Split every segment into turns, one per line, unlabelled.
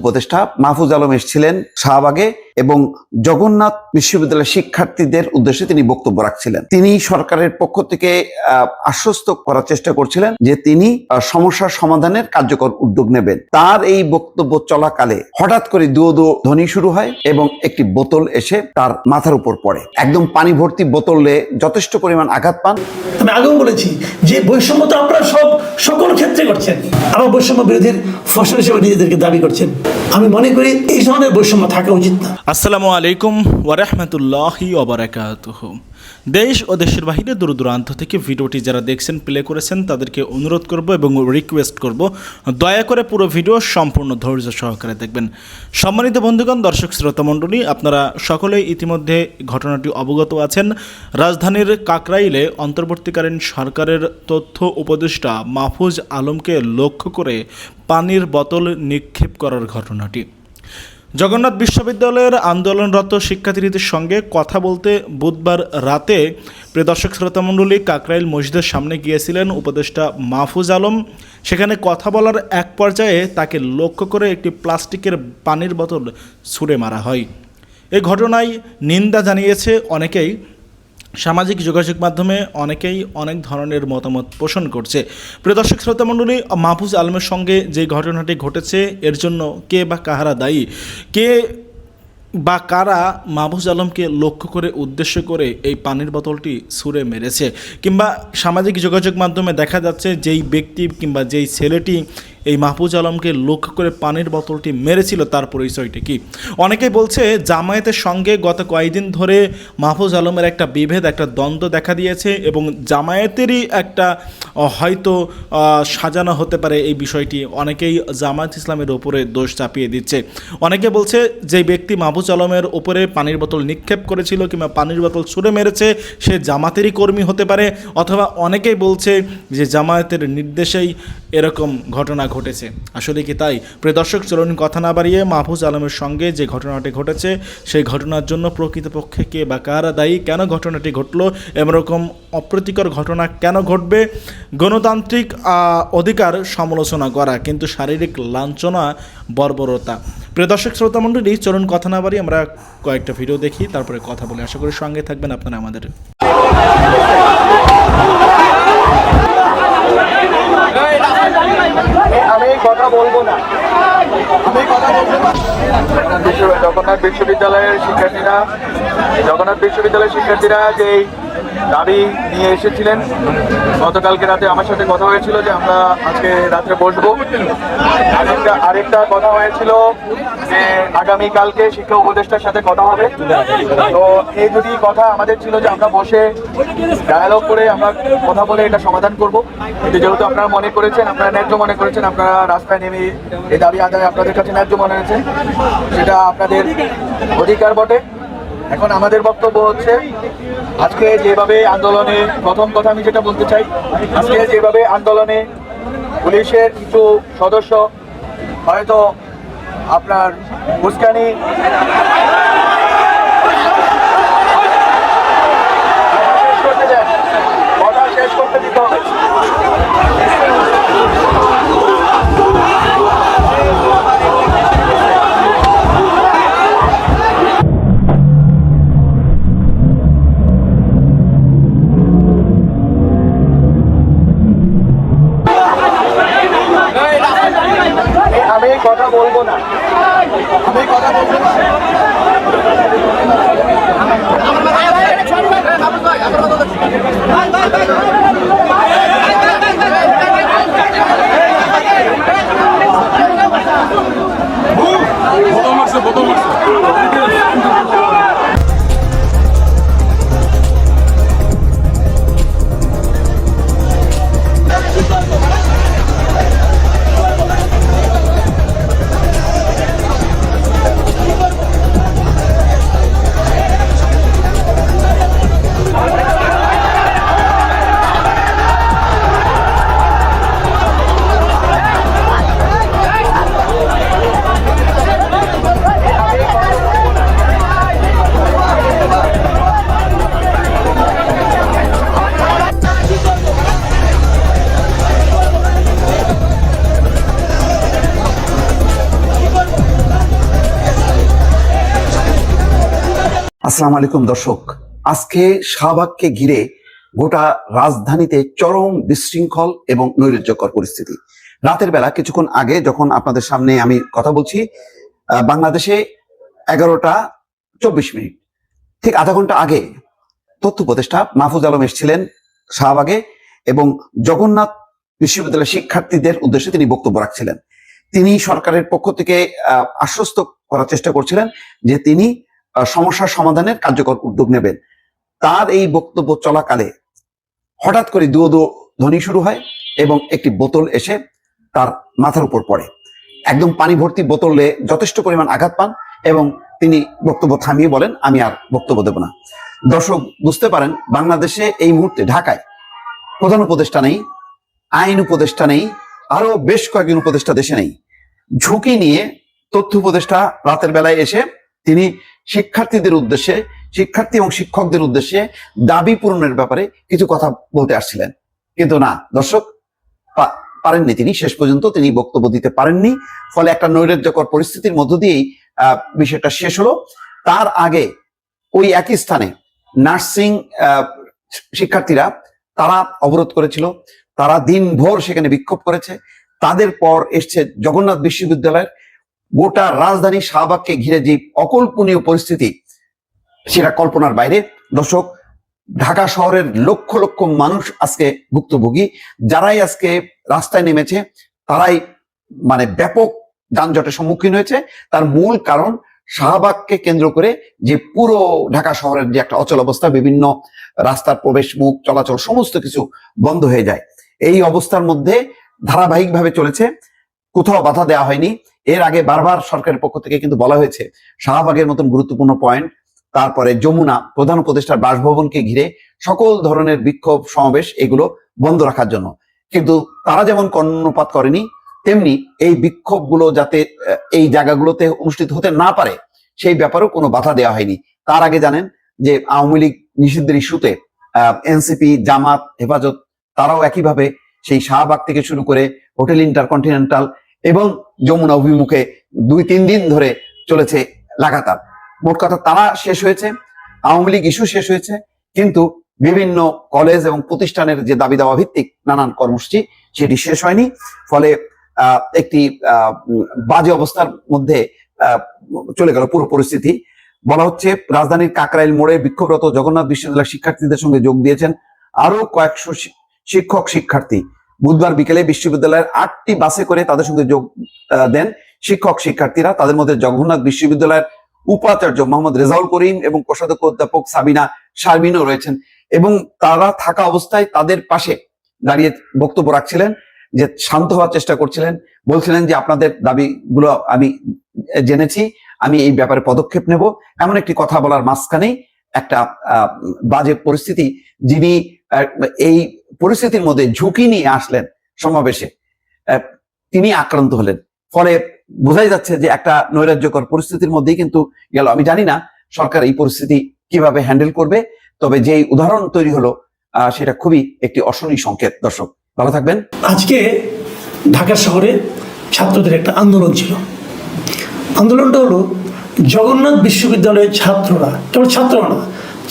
উপদেষ্টা মাহফুজ আলম এসেছিলেন শাহবাগে এবং জগন্নাথ বিশ্ববিদ্যালয়ের শিক্ষার্থীদের উদ্দেশ্যে তিনি বক্তব্য রাখছিলেন। তিনি সরকারের পক্ষ থেকে আশ্বস্ত করার চেষ্টা করছিলেন যে তিনি সমস্যার সমাধানের কার্যকর উদ্যোগ নেবেন। তার এই বক্তব্য চলাকালে হঠাৎ করে দুয়ো দো ধ্বনি শুরু হয় এবং একটি বোতল এসে তার মাথার উপর পড়ে। একদম পানি ভর্তি বোতলে যথেষ্ট পরিমাণ আঘাত পান।
আমি আগেও বলেছি যে বৈষম্য তো আপনারা সব সকল ক্ষেত্রে করছেন। আবার বৈষম্য বিরোধীর ফসল হিসেবে নিজেদেরকে দাবি করছেন। আমি মনে করি এই ধরনের বৈষম্য থাকা উচিত না।
আসসালামু আলাইকুম ওয়া ওবরাকাতুহ দেশ ও দেশের বাহিরে দূর দূরান্ত থেকে ভিডিওটি যারা দেখছেন প্লে করেছেন, তাদেরকে অনুরোধ করব এবং রিকোয়েস্ট করব, দয়া করে পুরো ভিডিও সম্পূর্ণ ধৈর্য সহকারে দেখবেন। সম্মানিত বন্ধুগণ, দর্শক শ্রোতা মণ্ডলী, আপনারা সকলেই ইতিমধ্যে ঘটনাটি অবগত আছেন। রাজধানীর কাকরাইলে অন্তর্বর্তীকালীন সরকারের তথ্য উপদেষ্টা মাহফুজ আলমকে লক্ষ্য করে পানির বোতল নিক্ষেপ করার ঘটনাটি। জগন্নাথ বিশ্ববিদ্যালয়ের আন্দোলনরত শিক্ষার্থীদের সঙ্গে কথা বলতে বুধবার রাতে প্রিয় দর্শক শ্রোতামণ্ডলী কাকরাইল মসজিদের সামনে গিয়েছিলেন উপদেষ্টা মাহফুজ আলম। সেখানে কথা বলার এক পর্যায়ে তাকে লক্ষ্য করে একটি প্লাস্টিকের পানির বোতল ছুঁড়ে মারা হয়। এ ঘটনায় নিন্দা জানিয়েছে অনেকেই। সামাজিক যোগাযোগ মাধ্যমে অনেকেই অনেক ধরনের মতামত পোষণ করছে। প্রিয় দর্শক, শ্রোতা মণ্ডলী, মাহফুজ আলমের সঙ্গে যে ঘটনাটি ঘটেছে, এর জন্য কে বা কাহারা দায়ী? কে বা কারা মাহফুজ আলমকে লক্ষ্য করে, উদ্দেশ্য করে এই পানির বোতলটি ছুঁড়ে মেরেছে? কিংবা সামাজিক যোগাযোগ মাধ্যমে দেখা যাচ্ছে, যেই ব্যক্তি কিংবা যেই ছেলেটি এই মাহফুজ আলমকে লক্ষ্য করে পানির বোতলটি মেরেছিল তার পরিচয়টি কি? অনেকেই বলছে জামায়াতের সঙ্গে গত কয়েকদিন ধরে মাহফুজ আলমের একটা বিভেদ, একটা দ্বন্দ্ব দেখা দিয়েছে এবং জামায়াতেরই একটা হয়তো সাজানো হতে পারে এই বিষয়টি। অনেকেই জামায়াত ইসলামের ওপরে দোষ চাপিয়ে দিচ্ছে। অনেকে বলছে যে ব্যক্তি মাহফুজ আলমের ওপরে পানির বোতল নিক্ষেপ করেছিল কিংবা পানির বোতল ছুঁড়ে মেরেছে, সে জামাতেরই কর্মী হতে পারে, অথবা অনেকেই বলছে যে জামায়াতের নির্দেশেই এরকম ঘটনা ঘটেছে। আসলে কি তাই? প্রিয় দর্শক, চলুন কথা না বাড়িয়ে মাহফুজ আলমের সঙ্গে যে ঘটনাটি ঘটেছে, সেই ঘটনার জন্য প্রকৃতপক্ষে কে বা কারা দায়ী, কেন ঘটনাটি ঘটলো এরকম অপ্রীতিকর ঘটনা কেন ঘটবে, গণতান্ত্রিক অধিকার সমালোচনা করা, কিন্তু শারীরিক লাঞ্ছনা, বর্বরতা। প্রিয় দর্শক, শ্রোতা মণ্ডলী, চলুন কথা না বাড়ি আমরা কয়েকটা ভিডিও দেখি, তারপরে কথা বলি। আশা করি সঙ্গে থাকবেন আপনারা আমাদের
আমি কথা বলব না। জগন্নাথ বিশ্ববিদ্যালয়ের শিক্ষার্থীরা জগন্নাথ বিশ্ববিদ্যালয়ের শিক্ষার্থীরা যে দাবি নিয়ে এসেছিলেন। গতকালকে রাতে আমার সাথে কথা হয়েছিল যে আমরা আজকে রাত্রে বসবো। আরেকটা আরেকটা কথা হয়েছিল যে আগামী কালকে শিক্ষা উপদেষ্টার সাথে কথা হবে। তো এই দুটি কথা আমাদের ছিল যে আমরা বসে ডায়ালগ করে আমরা কথা বলে এটা সমাধান করব। কিন্তু যেহেতু আপনারা মনে করেছেন, আপনারা ন্যায্য মনে করেছেন, আপনারা রাস্তায় নেমে এই দাবি আদায় আপনাদের কাছে ন্যায্য মনে হয়েছে। সেটা আপনাদের অধিকার বটে। এখন আমাদের বক্তব্য হচ্ছে, আজকে যেভাবে আন্দোলনে, প্রথম কথা আমি যেটা বলতে চাই, আজকে যেভাবে আন্দোলনে পুলিশের কিছু সদস্য, হয়তো আপনার উস্কানি কথা বলব
আসসালামু আলাইকুম, দর্শক। আজকে শাহবাগকে ঘিরে গোটা রাজধানীতে চরম বিশৃঙ্খল এবং নৈরাজ্যকর পরিস্থিতি। রাতের বেলা, কিছুক্ষণ আগে যখন আপনাদের সামনে আমি কথা বলছি বাংলাদেশে এগারোটা চব্বিশ মিনিট। ঠিক আধা ঘণ্টা আগে তথ্য উপদেষ্টা মাহফুজ আলম এসেছিলেন শাহবাগে এবং জগন্নাথ বিশ্ববিদ্যালয়ের শিক্ষার্থীদের উদ্দেশ্যে তিনি বক্তব্য রাখছিলেন। তিনি সরকারের পক্ষ থেকে আশ্বস্ত করার চেষ্টা করছিলেন যে তিনি আহ, সমস্যার সমাধানের কার্যকর উদ্যোগ নেবেন। তার এই বক্তব্য চলাকালে হঠাৎ করে দুয়ো ধ্বনি শুরু হয় এবং একটি বোতল এসে তার মাথার উপর পড়ে। একদম পানি ভর্তি বোতলে যথেষ্ট পরিমাণ আঘাত পান এবং তিনি বক্তব্য থামিয়ে বলেন আমি আর বক্তব্য দেব না। দর্শক বুঝতে পারেন বাংলাদেশে এই মুহূর্তে ঢাকায় প্রধান উপদেষ্টা নেই আইন উপদেষ্টা নেই আরও বেশ কয়েকজন উপদেষ্টা দেশে নেই। ঝুঁকি নিয়ে তথ্য উপদেষ্টা রাতের বেলায় এসে তিনি শিক্ষার্থীদের উদ্দেশ্যে, শিক্ষার্থী এবং শিক্ষকদের উদ্দেশ্যে দাবি পূরণের ব্যাপারে কিছু কথা বলতে আসছিলেন। কিন্তু না, দর্শক পারেননি তিনি, শেষ পর্যন্ত তিনি বক্তব্য দিতে পারেননি। ফলে একটা নৈরাজ্যকর পরিস্থিতির মধ্য দিয়েই বিষয়টা শেষ হলো। তার আগে ওই একই স্থানে নার্সিং শিক্ষার্থীরা তারা অবরোধ করেছিল। তারা দিনভর সেখানে বিক্ষোভ করেছে। তাদের পর এসছে জগন্নাথ বিশ্ববিদ্যালয়ের গোটা রাজধানী শাহবাগকে ঘিরে যে অকল্পনীয় পরিস্থিতি, সেটা কল্পনার বাইরে। দর্শক, ঢাকা শহরের লক্ষ লক্ষ মানুষ আজকে ভুক্তভোগী। যারাই আজকে রাস্তায় নেমেছে, তারাই মানে ব্যাপক যানজটের সম্মুখীন হয়েছে। তার মূল কারণ, শাহবাগকে কেন্দ্র করে যে পুরো ঢাকা শহরের যে একটা অচল অবস্থা, বিভিন্ন রাস্তার প্রবেশ, মুখ, চলাচল, সমস্ত কিছু বন্ধ হয়ে যায়। এই অবস্থার মধ্যে ধারাবাহিকভাবে চলেছে। কোথাও বাধা দেওয়া হয়নি। এর আগে বারবার সরকারের পক্ষ থেকে কিন্তু বলা হয়েছে, শাহবাগের মতন গুরুত্বপূর্ণ পয়েন্ট তারপরে যমুনা, প্রধান উপদেষ্টার বাসভবনকে ঘিরে সকল ধরনের বিক্ষোভ সমাবেশ এগুলো বন্ধ রাখার জন্য। কিন্তু তারা যেমন কর্ণপাত করেনি, তেমনি এই বিক্ষোভগুলো যাতে এই জায়গাগুলোতে অনুষ্ঠিত হতে না পারে, সেই ব্যাপারেও কোনো বাধা দেওয়া হয়নি। তার আগে জানেন যে আওয়ামী লীগ নিষিদ্ধের ইস্যুতে এনসিপি জামাত, হেফাজত, তারাও একইভাবে সেই শাহবাগ থেকে শুরু করে হোটেল ইন্টারকন্টিনেন্টাল এবং যমুনা অভিমুখে দুই, তিন দিন ধরে চলেছে লাগাতার। মোট কথা তারা শেষ হয়েছে, আওয়ামী লীগ ইস্যু শেষ হয়েছে, কিন্তু বিভিন্ন কলেজ এবং প্রতিষ্ঠানের যে দাবি দাওয়া ভিত্তিক নানান কর্মসূচি সেটি শেষ হয়নি। ফলে একটি বাজে অবস্থার মধ্যে চলে গেল পুরো পরিস্থিতি। বলা হচ্ছে, রাজধানীর কাকরাইল মোড়ে বিক্ষোভরত জগন্নাথ বিশ্ববিদ্যালয়ের শিক্ষার্থীদের সঙ্গে যোগ দিয়েছেন আরও কয়েকশো শিক্ষক শিক্ষার্থী বুধবার বিকেলে বিশ্ববিদ্যালয়ের আটটি বাসে করে তাদের সঙ্গে যোগ দেন শিক্ষক, শিক্ষার্থীরা। তাদের মধ্যে জগন্নাথ বিশ্ববিদ্যালয়ের উপাচার্য মোহাম্মদ রেজাউল করিম এবং কোষাধ্যক্ষ অধ্যাপক সাবিনা শারমিনও রয়েছেন এবং তারা থাকা অবস্থায় তাদের পাশে দাঁড়িয়ে বক্তব্য রাখছিলেন যে শান্ত হওয়ার চেষ্টা করছিলেন। বলছিলেন যে আপনাদের দাবিগুলো আমি জেনেছি, আমি এই ব্যাপারে পদক্ষেপ নেব। এমন একটি কথা বলার মাঝখানেই একটা বাজে পরিস্থিতি যিনি এই পরিস্থিতির মধ্যে ঝুঁকি নিয়ে আসলেন সমাবেশে। তিনি আক্রান্ত হলেন। ফলে বোঝাই যাচ্ছে যে একটা নৈরাজ্যকর পরিস্থিতির মধ্যেই কিন্তু গেল। আমি জানি না সরকার এই পরিস্থিতি কীভাবে হ্যান্ডেল করবে, তবে যেই উদাহরণ তৈরি হলো সেটা খুবই একটি অশনি সংকেত। দর্শক, ভালো থাকবেন।
আজকে ঢাকা শহরে ছাত্রদের একটা আন্দোলন ছিল। আন্দোলনটা হলো জগন্নাথ বিশ্ববিদ্যালয়ের ছাত্ররা, কেবল ছাত্ররা না,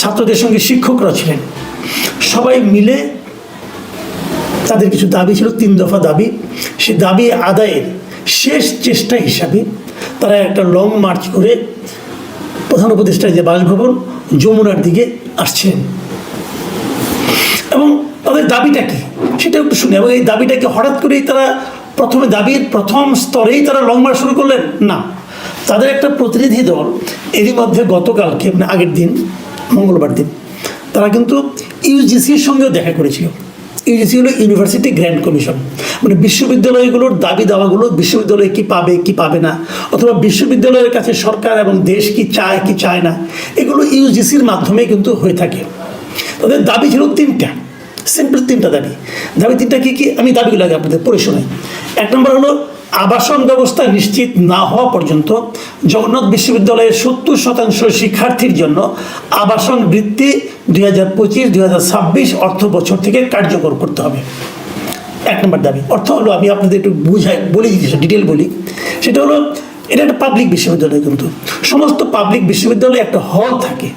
ছাত্রদের সঙ্গে শিক্ষকরা ছিলেন। সবাই মিলে তাদের কিছু দাবি ছিল, তিন দফা দাবি। সে দাবি আদায়ের শেষ চেষ্টা হিসাবে তারা একটা লং মার্চ করে প্রধান উপদেষ্টার যে বাসভবন যমুনার দিকে আসছেন। এবং তাদের দাবিটা কি? সেটা একটু শুনে। এবং এই দাবিটাকে হঠাৎ করেই তারা প্রথমে দাবির প্রথম স্তরেই তারা লং মার্চ শুরু করলেন? না। তাদের একটা প্রতিনিধি দল এরই মধ্যে গতকালকে মানে আগের দিন, মঙ্গলবার দিন, তারা কিন্তু ইউজিসির সঙ্গেও দেখা করেছিল। ইউজিসি হলো ইউনিভার্সিটি গ্র্যান্ড কমিশন মানে বিশ্ববিদ্যালয়গুলোর দাবি দাওয়াগুলো বিশ্ববিদ্যালয় কি পাবে কি পাবে না? অথবা বিশ্ববিদ্যালয়ের কাছে সরকার এবং দেশ কি চায় কি চায় না? এগুলো ইউজিসির মাধ্যমে কিন্তু হয়ে থাকে। তাদের দাবি ছিল তিনটা। সিম্পল তিনটা দাবি। দাবি তিনটা কি কি? আমি দাবিগুলো আগে আপনাদের পড়ে শোনাই। এক নম্বর হলো আবাসন ব্যবস্থা নিশ্চিত না হওয়া পর্যন্ত জগন্নাথ বিশ্ববিদ্যালয়ের সত্তর শতাংশ শিক্ষার্থীর জন্য আবাসন বৃত্তি দুই হাজার পঁচিশ, দুই হাজার ছাব্বিশ অর্থ বছর থেকে কার্যকর করতে হবে। এক নম্বর দাবি। অর্থ হলো, আমি আপনাদের একটু বুঝাই, বলি দিচ্ছি ডিটেল বলি। সেটা হলো, এটা একটা পাবলিক বিশ্ববিদ্যালয় কিন্তু। সমস্ত পাবলিক বিশ্ববিদ্যালয়ে একটা হল থাকে।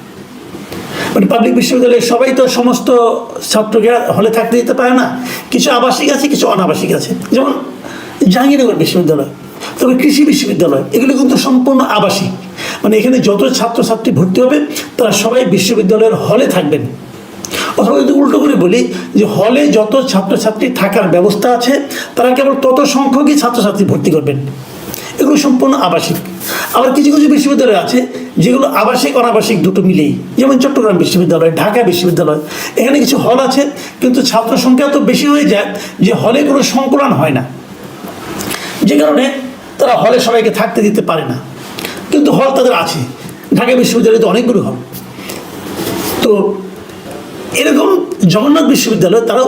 মানে পাবলিক বিশ্ববিদ্যালয়ে সবাই তো সমস্ত ছাত্রকে হলে থাকতে দিতে পারে না। কিছু আবাসিক আছে, কিছু অনাবাসিক আছে। যেমন জাহাঙ্গীরনগর বিশ্ববিদ্যালয়, তবে কৃষি বিশ্ববিদ্যালয়, এগুলো কিন্তু সম্পূর্ণ আবাসিক। মানে এখানে যত ছাত্রছাত্রী ভর্তি হবে, তারা সবাই বিশ্ববিদ্যালয়ের হলে থাকবেন। অথবা যদি উল্টো করে বলি, যে হলে যত ছাত্রছাত্রী থাকার ব্যবস্থা আছে, তারা কেবল তত সংখ্যকই ছাত্রছাত্রী ভর্তি করবেন। এগুলো সম্পূর্ণ আবাসিক। আবার কিছু কিছু বিশ্ববিদ্যালয় আছে, যেগুলো আবাসিক, অনাবাসিক দুটো মিলেই। যেমন চট্টগ্রাম বিশ্ববিদ্যালয়, ঢাকা বিশ্ববিদ্যালয়, এখানে কিছু হল আছে, কিন্তু ছাত্র সংখ্যা তো বেশি হয়ে যায় যে হলে কোনো সংকুলন হয় না। যে কারণে তারা হলে সবাইকে থাকতে দিতে পারে না। কিন্তু হল তাদের আছে। ঢাকা বিশ্ববিদ্যালয়ে তো অনেকগুলো হল। তো এরকম জগন্নাথ বিশ্ববিদ্যালয় তারা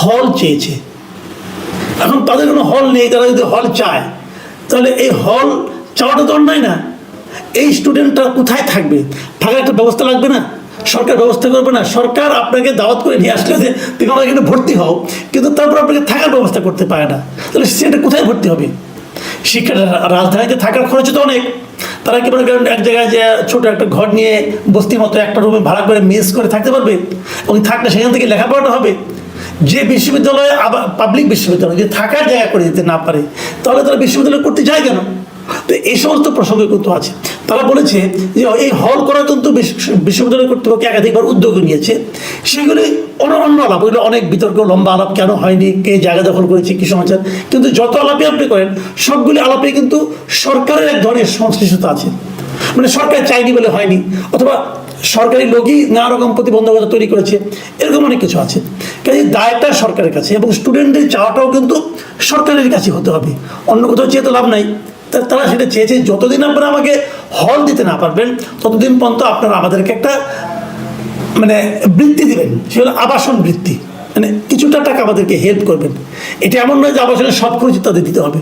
হল চেয়েছে। এখন তাদের কোনো হল নেই, তারা যদি হল চায়, তাহলে এই হল চাওয়াটা তো অন্যায় না। এই স্টুডেন্টরা কোথায় থাকবে? থাকার একটা ব্যবস্থা লাগবে না? সরকার ব্যবস্থা করবে না। সরকার আপনাকে দাওয়াত করে নিয়ে আসলে যে তুমি আমার এখানে ভর্তি হও, কিন্তু তারপর আপনাকে থাকার ব্যবস্থা করতে পারে না। তাহলে সেটা কোথায় ভর্তি হবে? শিক্ষা রাজধানীতে থাকার খরচ তো অনেক। তারা কি মনে এক জায়গায় যে ছোট একটা ঘর নিয়ে বস্তির মতো একটা রুমে ভাড়া করে মেস করে থাকতে পারবে? এবং থাকলে সেখান থেকে লেখাপড়াটা হবে? যে বিশ্ববিদ্যালয়ে আবার পাবলিক বিশ্ববিদ্যালয়, যদি থাকার জায়গা করে দিতে না পারে, তাহলে তারা বিশ্ববিদ্যালয় করতে যায় কেন? তো এই সমস্ত প্রসঙ্গ কিন্তু আছে। তারা বলেছে যে এই হল করা কিন্তু বিশ্ববিদ্যালয় কর্তৃপক্ষ একাধিকবার উদ্যোগ নিয়েছে। সেগুলি অন্য আলাপ, ওইগুলো অনেক বিতর্ক, লম্বা আলাপ কেন হয়নি, কে জায়গা দখল করেছে, কি সমাচার। কিন্তু যত আলাপে আপনি করেন, সবগুলি আলাপে কিন্তু সরকারের এক ধরনের সংশ্লিষ্টতা আছে। মানে সরকার চাইনি বলে হয়নি, অথবা সরকারি লোকই নানা রকম প্রতিবন্ধকতা তৈরি করেছে, এরকম অনেক কিছু আছে। কাজে দায়টা সরকারের কাছে, এবং স্টুডেন্টদের চাওয়াটাও কিন্তু সরকারের কাছে হতে হবে। অন্য কোথাও চেয়ে তো লাভ নাই। তারা সেটা চেয়েছে যতদিন আপনারা আমাকে হল দিতে না পারবেন, ততদিন পর্যন্ত আপনারা আমাদেরকে একটা মানে বৃত্তি দিবেন। সে হলো আবাসন বৃত্তি। মানে কিছুটা টাকা আমাদেরকে হেল্প করবেন। এটা এমন নয় যে আবাসনের সব খরচ তাদের দিতে হবে।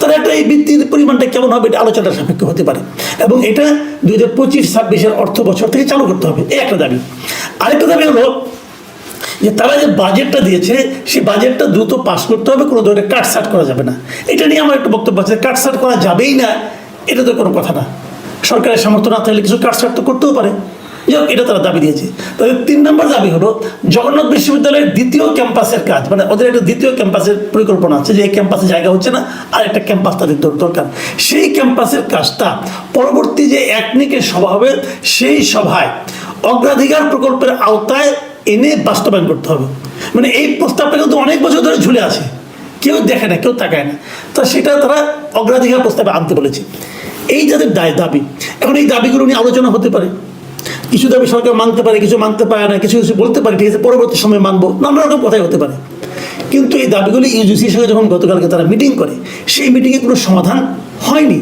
তার একটা এই বৃত্তির পরিমাণটা কেমন হবে এটা আলোচনার সাপেক্ষ হতে পারে। এবং এটা দুই হাজার পঁচিশ ছাব্বিশের অর্থ বছর থেকে চালু করতে হবে। এই একটা দাবি। আরেকটা দাবি হলো যে তারা যে বাজেটটা দিয়েছে সেই বাজেটটা দ্রুত পাস করতে হবে কোনো ধরনের কাটসাট করা যাবে না। এটা নিয়ে আমার একটা বক্তব্য আছে কাটসাট করা যাবেই না এটা তো কোনো কথা না। সরকারের সামর্থ্য না থাকলে কিছু কাটসাট তো করতেও পারে। যাই হোক, এটা তারা দাবি দিয়েছে। তাদের তিন নম্বর দাবি হলো জগন্নাথ বিশ্ববিদ্যালয়ের দ্বিতীয় ক্যাম্পাসের কাজ মানে ওদের একটা দ্বিতীয় ক্যাম্পাসের পরিকল্পনা আছে যে এই ক্যাম্পাসে জায়গা হচ্ছে না আর একটা ক্যাম্পাস তাদের দরকার। সেই ক্যাম্পাসের কাজটা পরবর্তী যে একনিকের সভা হবে সেই সভায় অগ্রাধিকার প্রকল্পের আওতায় এনে বাস্তবায়ন করতে হবে। মানে এই প্রস্তাবটা কিন্তু অনেক বছর ধরে ঝুলে আছে। কেউ দেখে না, কেউ তাকায় না। তা সেটা তারা অগ্রাধিকার প্রস্তাবে আনতে বলেছে। এই যাদের দায়, দাবি, এখন এই দাবিগুলো নিয়ে আলোচনা হতে পারে। কিছু দাবি সরকার মানতে পারে, কিছু মানতে পারে না, কিছু কিছু বলতে পারে, ঠিক আছে, পরবর্তী সময় মানবো, নানা রকম কথাই হতে পারে। কিন্তু এই দাবিগুলি ইউজিসির সঙ্গে যখন গতকালকে তারা মিটিং করে, সেই মিটিংয়ে কোনো সমাধান হয়নি।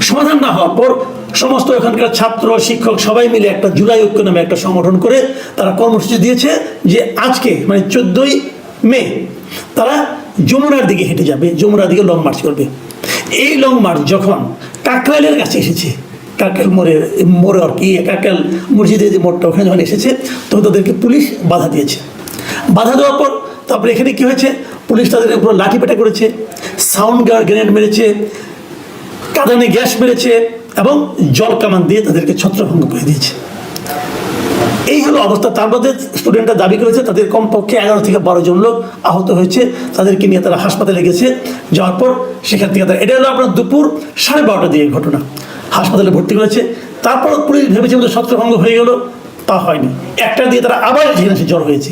সমাধান না হওয়ার পর সমস্ত এখানকার ছাত্র, শিক্ষক সবাই মিলে একটা জুলাই ঐক্য নামে একটা সংগঠন করে তারা কর্মসূচি দিয়েছে যে আজকে মানে চোদ্দোই মে, তারা যমুনার দিকে হেঁটে যাবে, যমুনার দিকে লং মার্চ করবে। এই লং মার্চ যখন কাকরাইলের কাছে এসেছে, কাকরাইল মোড়ের মোড়ে আর কি, কাকরাইল মসজিদের যে মোড়টা ওখানে যখন এসেছে, তখন তাদেরকে পুলিশ বাধা দিয়েছে। বাধা দেওয়ার পর তারপরে এখানে কি হয়েছে? পুলিশ তাদের উপর লাঠি পেটা করেছে, সাউন্ড গ্রেনেড মেরেছে, কাঁদানে গ্যাস মেরেছে এবং জল কামান দিয়ে তাদেরকে ছত্রভঙ্গ করে দিয়েছে। এই হলো অবস্থা। তার মধ্যে স্টুডেন্টরা দাবি করেছে, তাদের কমপক্ষে এগারো থেকে বারো জন লোক আহত হয়েছে। তাদেরকে নিয়ে তারা হাসপাতালে গেছে। যাওয়ার পর সেখান থেকে তারা এটা হলো আপনার দুপুর সাড়ে বারোটা দিয়ে ঘটনা। হাসপাতালে ভর্তি করেছে। তারপর পুলিশ ভেবেছে বোধহয় ছত্রভঙ্গ হয়ে গেল। তা হয়নি। একটা দিয়ে তারা আবার সেখানে জ্বর হয়েছে।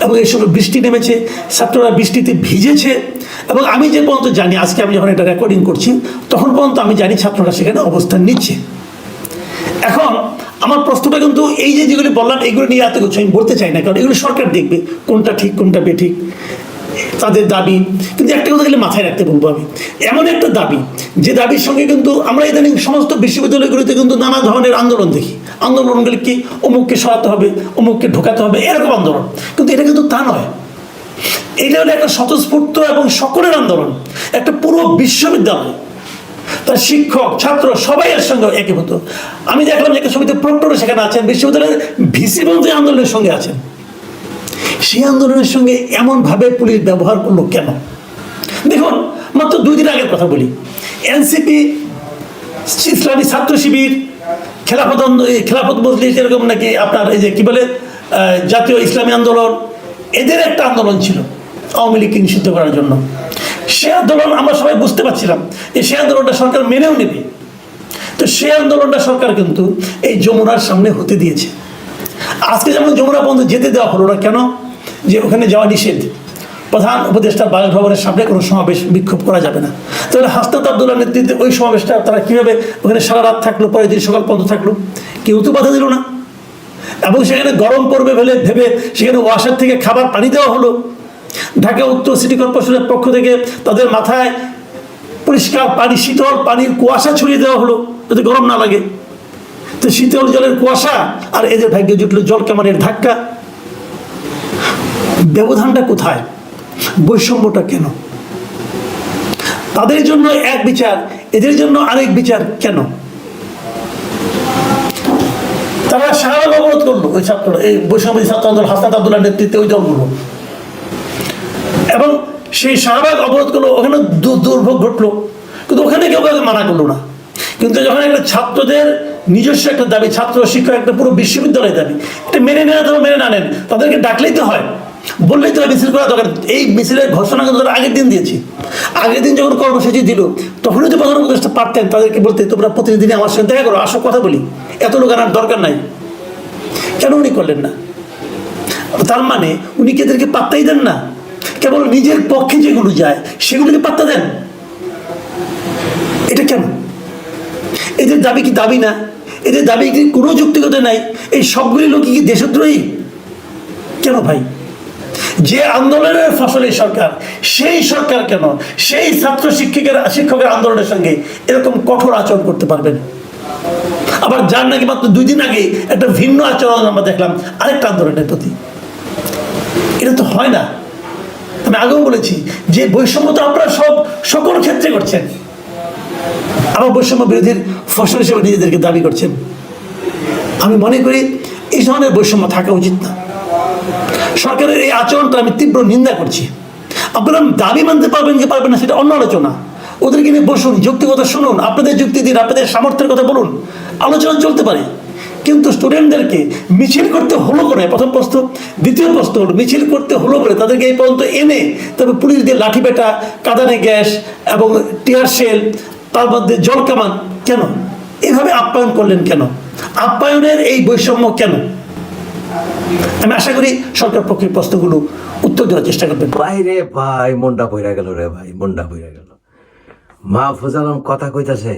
এবং এই সময় বৃষ্টি নেমেছে। ছাত্ররা বৃষ্টিতে ভিজেছে। এবং আমি যে পর্যন্ত জানি, আজকে আমি যখন এটা রেকর্ডিং করছি, তখন পর্যন্ত আমি জানি ছাত্ররা সেখানে অবস্থান নিচ্ছে। এখন আমার প্রশ্নটা কিন্তু এই যে যেগুলি বললাম, এগুলো নিয়ে এত কিছু আমি বলতে চাই না, কারণ এগুলো সরকার দেখবে, কোনটা ঠিক, কোনটা বেঠিক, তাদের দাবি। কিন্তু একটা কথা গেলে মাথায় রাখতে বলব আমি। এমন একটা দাবি, যে দাবির সঙ্গে কিন্তু আমরা ইদানিং সমস্ত বিশ্ববিদ্যালয়গুলিতে কিন্তু নানা ধরনের আন্দোলন দেখি। আন্দোলনগুলি কি, অমুককে সরাতে হবে, অমুককে ঢোকাতে হবে, এরকম আন্দোলন। কিন্তু এটা কিন্তু তা নয়। এটা হলো একটা স্বতঃস্ফূর্ত এবং সকলের আন্দোলন, একটা পুরো বিশ্ববিদ্যালয়। তার শিক্ষক, ছাত্র, সবাই এর সঙ্গে একীভূত। আমি দেখলাম যে ছবিতে প্রক্টরও সেখানে আছেন, বিশ্ববিদ্যালয়ের ভিসি বলতে আন্দোলনের সঙ্গে আছেন। সেই আন্দোলনের সঙ্গে এমনভাবে পুলিশ ব্যবহার করল কেন? দেখুন, মাত্র দুই দিন আগের কথা বলি। এনসিপি, ইসলামী ছাত্র শিবির, খেলাফত খেলাফত মজলিস এরকম নাকি আপনার এই যে কি বলে জাতীয় ইসলামী আন্দোলন, এদের একটা আন্দোলন ছিল। আওয়ামী লীগকে নিষিদ্ধ করার জন্য। সে আন্দোলন আমরা সবাই বুঝতে পারছিলাম যে সে আন্দোলনটা সরকার মেনেও নেবে। তো সে আন্দোলনটা সরকার কিন্তু এই যমুনার সামনে হতে দিয়েছে। আজকে যেমন যমুনা পর্যন্ত যেতে দেওয়া হলো না কেন? যে ওখানে যাওয়া নিষেধ। প্রধান উপদেষ্টার বাসভবনের সামনে কোনো সমাবেশ বিক্ষোভ করা যাবে না। তাহলে হাসনাত আবদুল্লাহ নেতৃত্বে ওই সমাবেশটা তারা কীভাবে ওখানে সারা রাত থাকল, পরের দিন সকাল পর্যন্ত থাকল? কেউ তো বাধা দিল না। এবং সেখানে গরম পড়বে ভেবে ভেবে সেখানে ওয়াসার থেকে খাবার পানি দেওয়া হলো। ঢাকা উত্তর সিটি কর্পোরেশনের পক্ষ থেকে তাদের মাথায় পরিষ্কার পানি, শীতল পানির কুয়াশা ছড়িয়ে দেওয়া হলো যাতে গরম না লাগে। তো শীতল জলের কুয়াশা আর এদের ভাগ্যে জুটলো জল কামারের ধাক্কা। ব্যবধানটা কোথায়? বৈষম্যটা কেন? তাদের জন্য এক বিচার, এদের জন্য আরেক বিচার কেন? তারা শাহবাগ অবরোধ করল। ওই ছাত্র এই বৈষম্য ছাত্র আন্দোলন, হাসনাত আবদুল্লাহ নেতৃত্বে ওই দলগুলো। এবং সেই শাহবাগ অবরোধ করল ওখানে দুর্ভোগ ঘটলো। কিন্তু ওখানে কেউ কাউকে মানা করল না। কিন্তু যখন একটা ছাত্রদের নিজস্ব একটা দাবি, ছাত্র শিক্ষক একটা পুরো বিশ্ববিদ্যালয়ের দাবি, এটা মেনে নেওয়া অথবা মেনে না নেন, তাদেরকে ডাকলেই তো হয়। বললেই তো মিছিল করা দরকার। এই মিছিলের ঘোষণা কিন্তু তারা আগের দিন দিয়েছি। আগের দিন যখন কর্মসূচি দিল, তখনই তো প্রধান উপদেষ্টা পারতেন তাদেরকে বলতে, তোমরা প্রতিদিন আমার সঙ্গে দেখা করো, আসো, কথা বলি। এত লোক আনার দরকার নাই। কেন উনি করলেন না? তার মানে উনি কি এদেরকে পাত্তাই দেন না? কেবল নিজের পক্ষে যেগুলো যায়, সেগুলোকে পাত্তা দেন। এটা কেন এদের দাবি কি দাবি না? এদের দাবি কি কোনো যুক্তিগত নাই? এই সবগুলি লোক কি দেশদ্রোহী? কেন ভাই? যে আন্দোলনের ফসল এই সরকার, সেই সরকার কেন? সেই ছাত্র শিক্ষকের শিক্ষকের আন্দোলনের সঙ্গে এরকম কঠোর আচরণ করতে পারবেন? আবার যার নাকি মাত্র দুই দিন আগে একটা ভিন্ন আচরণ আমরা দেখলাম, আরেকটা আন্দোলনের প্রতি। এটা তো হয় না। আমি আগেও বলেছি যে বৈষম্য তো আপনারা সব সকল ক্ষেত্রে করছেন। আবার বৈষম্য বিরোধীর ফসল হিসেবে নিজেদেরকে দাবি করছেন। আমি মনে করি এই ধরনের বৈষম্য থাকা উচিত না। সরকারের এই আচরণটা আমি তীব্র নিন্দা করছি। আপনারা দাবি মানতে পারবেন কি পারবেন না সেটা অন্য আলোচনা। ওদেরকে নিয়ে বসুন যুক্তি কথা শুনুন, আপনাদের যুক্তি দিন, আপনাদের সামর্থ্যের কথা বলুন। আলোচনা চলতে পারে। কিন্তু স্টুডেন্টদেরকে মিছিল করতে হলো করে প্রথম প্রশ্ন। দ্বিতীয় প্রশ্ন, মিছিল করতে হলো করে তাদেরকে এই পর্যন্ত এনে তবে পুলিশ দিয়ে লাঠি পেটা, কাদানে গ্যাস এবং টিয়ার সেল তার মধ্যে জল কামান কেন? এভাবে আপ্যায়ন করলেন কেন? আপ্যায়নের এই বৈষম্য কেন? আমি আশা করি সরকার পক্ষের প্রশ্নগুলো উত্তর দেওয়ার চেষ্টা করবেন।
ভাই রে ভাই মনটা বইরা গেল রে ভাই মনটা বইরা গেল। মা ফুজালাম কথা কইতাছে,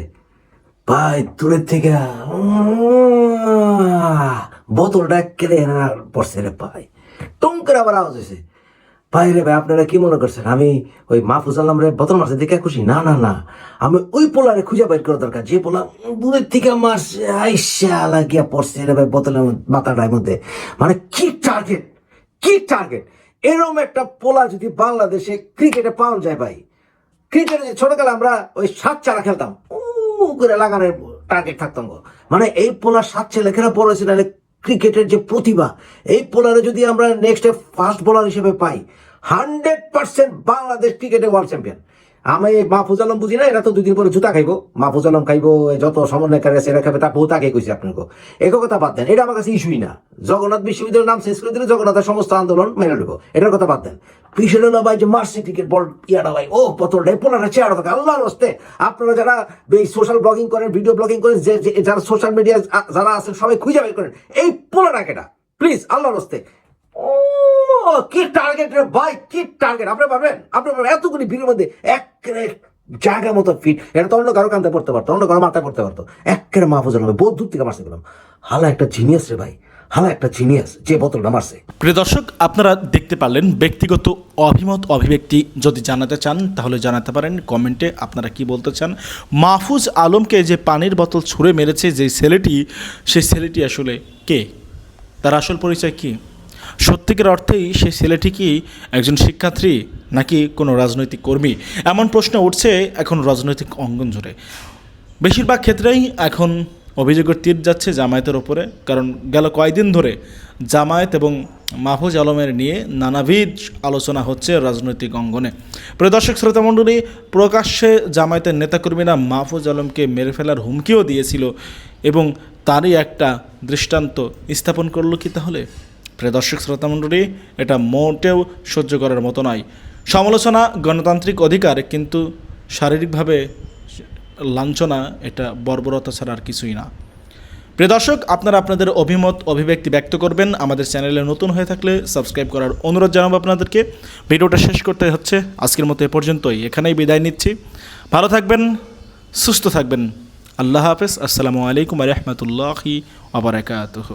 ভাই, দূরের থেকে বোতলটা কেড়ে না পড়ছে রে ভাই আবার আওয়াজ হয়েছে ভাই রে ভাই, আপনারা কি মনে করছেন? আমি ওই মাহফুজ আলম রে বোতল মারছে দেখে খুশি? না না না। আমি ওই পোলারে খুঁজে বাইর করা দরকার। যে পোলা দূরের থেকে মারছে আইসা লাগিয়া পড়ছে রে ভাই বোতলের মাথাটার মধ্যে। মানে কি টার্গেট কি টার্গেট এরকম একটা পোলা যদি বাংলাদেশে ক্রিকেটে পাওয়া যায় ভাই। ক্রিকেটে ছোটকালে আমরা ওই সাত চারা খেলতাম। উ করে লাগানোর টার্গেট থাকতাম গো। মানে এই পোলার সাত ছেলেখেরা বড় হয়েছে নাহলে ক্রিকেটের যে প্রতিভা, এই পোলারে যদি আমরা নেক্সট ফার্স্ট বোলার হিসেবে পাই হান্ড্রেড পার্সেন্ট বাংলাদেশ ক্রিকেটে ওয়ার্ল্ড চ্যাম্পিয়ন আমি মাহফুজ আলম বুঝি না এরা তো দুদিন পরে জুতা খাইবো। মাহফুজ আলম খাইবো যত সমন্বয়কারী আছে, এরা খাবে তা বহু তাকে কইছে আপনাকে। এই কথা বাদ দেন, এটা আমার কাছে ইস্যুই না। জগন্নাথ বিশ্ববিদ্যালয়ের নাম শেষ করে দিলে জগন্নাথের সমস্ত আন্দোলন মেনে নেব। এটার কথা বাদ দেন। পিছনে না ভাই যে মার্সি ক্রিকেট বল ইয়াটা ভাই, ও পতলটা পোলাটা চেয়ারটা থাকে আল্লাহর হস্তে। আপনারা যারা এই সোশ্যাল ব্লগিং করেন ভিডিও ব্লগিং করেন, যে যারা সোশ্যাল মিডিয়া যারা আছেন, সবাই খুঁজে বের করেন। এই পোলাটা কেটা প্লিজ আল্লাহর হস্তে। কি টার্গেট রে ভাই কি টার্গেট আপনি পারবেন? আপনি এতগুলি ভিড়ের মধ্যে এক জায়গা মতো ফিট এটা তো অন্য কারও কান্তে পড়তে পারতো, অন্য কারও মাথায় পড়তে পারতো। একেবারে মাহফুজ আলমে বহুত দূর থেকে মারতে গেলাম হালা একটা জিনিয়াস রে ভাই। হালা একটা জিনিয়াস যে বোতলটা মারছে।
প্রিয় দর্শক, আপনারা দেখতে পারলেন ব্যক্তিগত অভিমত, অভিব্যক্তি। যদি জানাতে চান, তাহলে জানাতে পারেন। কমেন্টে আপনারা কি বলতে চান? মাহফুজ আলমকে যে পানির বোতল ছুঁড়ে মেরেছে যে ছেলেটি, সেই ছেলেটি আসলে কে? তার আসল পরিচয় কি? সত্যিকার অর্থেই সেই ছেলেটি কি একজন শিক্ষার্থী নাকি কোনো রাজনৈতিক কর্মী? এমন প্রশ্ন উঠছে এখন রাজনৈতিক অঙ্গন জুড়ে। বেশিরভাগ ক্ষেত্রেই এখন অভিযোগের তীর যাচ্ছে জামায়াতের ওপরে, কারণ গেল কয়েকদিন ধরে জামায়াত এবং মাহফুজ আলমের নিয়ে নানাবিধ আলোচনা হচ্ছে রাজনৈতিক অঙ্গনে। প্রিয় দর্শক, শ্রোতা মণ্ডলী, প্রকাশ্যে জামায়াতের নেতাকর্মীরা মাহফুজ আলমকে মেরে ফেলার হুমকিও দিয়েছিল এবং তারই একটা দৃষ্টান্ত স্থাপন করল কি তাহলে? প্রিয় দর্শক, শ্রোতা মণ্ডলী, এটা মোটেও সহ্য করার মতো নয়। সমালোচনা গণতান্ত্রিক অধিকার, কিন্তু শারীরিকভাবে লাঞ্ছনা, এটা বর্বরতা ছাড়া আর কিছুই না। প্রিয় দর্শক, আপনারা আপনাদের অভিমত, অভিব্যক্তি ব্যক্ত করবেন। আমাদের চ্যানেলে নতুন হয়ে থাকলে সাবস্ক্রাইব করার অনুরোধ জানাব আপনাদেরকে। ভিডিওটা শেষ করতে হচ্ছে। আজকের মতো এ পর্যন্তই। এখানেই বিদায় নিচ্ছি। ভালো থাকবেন, সুস্থ থাকবেন। আল্লাহ হাফেজ। আসসালামু আলাইকুম রহমতুল্লাহি আবরাকাতহ